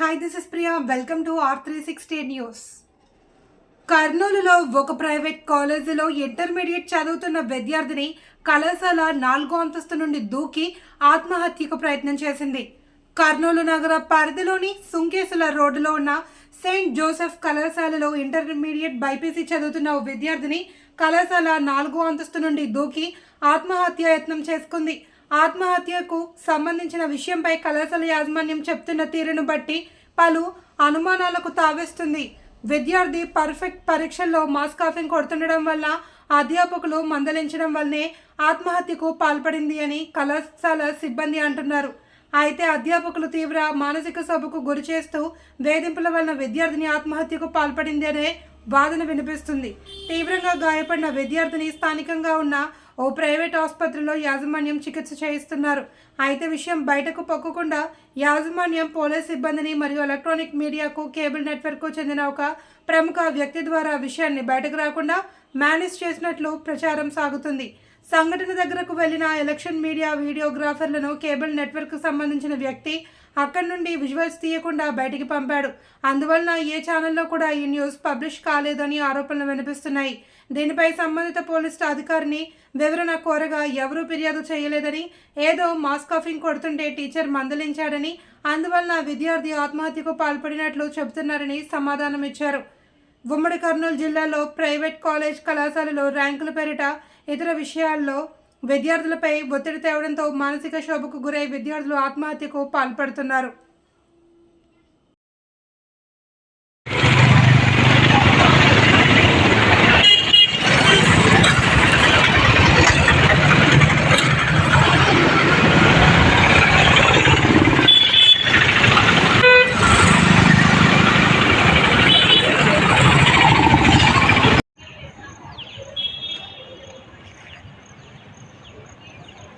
Hi this is Priya welcome to R three sixty news కర్నూలులో ఒక private కాలేజీలో intermediate చదువుతున్న విద్యార్థిని కళాశాల నాలుగో అంతస్తు నుండి దూకి ఆత్మహత్యకు ప్రయత్నం చేసింది. కర్నూలు నగర పరిధిలోని సుంకేసుల రోడ్డులో ఉన్న సెయింట్ జోసెఫ్ కళాశాలలో ఇంటర్మీడియట్ బైపీసీ చదువుతున్న ఓ విద్యార్థిని కళాశాల నాలుగో అంతస్తు నుండి దూకి ఆత్మహత్య యత్నం చేసుకుంది. ఆత్మహత్యకు సంబంధించిన విషయంపై కళాశాల యాజమాన్యం చెప్తున్న తీరును బట్టి పలు అనుమానాలకు తావేస్తుంది. విద్యార్థి పర్ఫెక్ట్ పరీక్షల్లో మాస్కాఫింగ్ కొడుతుండడం వల్ల అధ్యాపకులు మందలించడం వల్లనే ఆత్మహత్యకు పాల్పడింది అని కళాశాల సిబ్బంది అంటున్నారు. అయితే అధ్యాపకులు తీవ్ర మానసిక సభకు గురి చేస్తూ వేధింపుల వలన విద్యార్థిని ఆత్మహత్యకు పాల్పడింది అనే వాదన వినిపిస్తుంది. తీవ్రంగా గాయపడిన విద్యార్థిని స్థానికంగా ఉన్న ఓ ప్రైవేట్ ఆసుపత్రిలో యాజమాన్యం చికిత్స చేయిస్తున్నారు. అయితే విషయం బయటకు పొక్కకుండా యాజమాన్యం పోలీస్ సిబ్బందిని మరియు ఎలక్ట్రానిక్ మీడియాకు కేబుల్ నెట్వర్క్కు చెందిన ఒక ప్రముఖ వ్యక్తి ద్వారా విషయాన్ని బయటకు రాకుండా మేనేజ్ చేసినట్లు ప్రచారం సాగుతుంది. సంఘటన దగ్గరకు వెళ్ళిన ఎలక్షన్ మీడియా వీడియోగ్రాఫర్లను కేబుల్ నెట్వర్క్ సంబంధించిన వ్యక్తి అక్కడి నుండి విజువల్స్ తీయకుండా బయటికి పంపాడు. అందువలన ఏ ఛానల్లో కూడా ఈ న్యూస్ పబ్లిష్ కాలేదని ఆరోపణలు వినిపిస్తున్నాయి. దీనిపై సంబంధిత పోలీసు అధికారిని వివరణ కోరగా ఎవరూ ఫిర్యాదు చేయలేదని ఏదో మాస్కాఫింగ్ కొడుతుంటే టీచర్ మందలించాడని అందువలన విద్యార్థి ఆత్మహత్యకు పాల్పడినట్లు చెబుతున్నారని సమాధానం ఇచ్చారు. ఉమ్మడి కర్నూలు జిల్లాలో ప్రైవేట్ కాలేజ్ కళాశాలలో ర్యాంకుల పేరిట ఇతర విషయాల్లో విద్యార్థులపై ఒత్తిడి తేవడంతో మానసిక శోభకు గురై విద్యార్థులు ఆత్మహత్యకు పాల్పడుతున్నారు.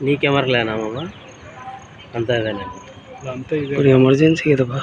నీకెవరిలేనా మామ అంతా ఇదేనా ఇప్పుడు ఎమర్జెన్సీ కదబ్బా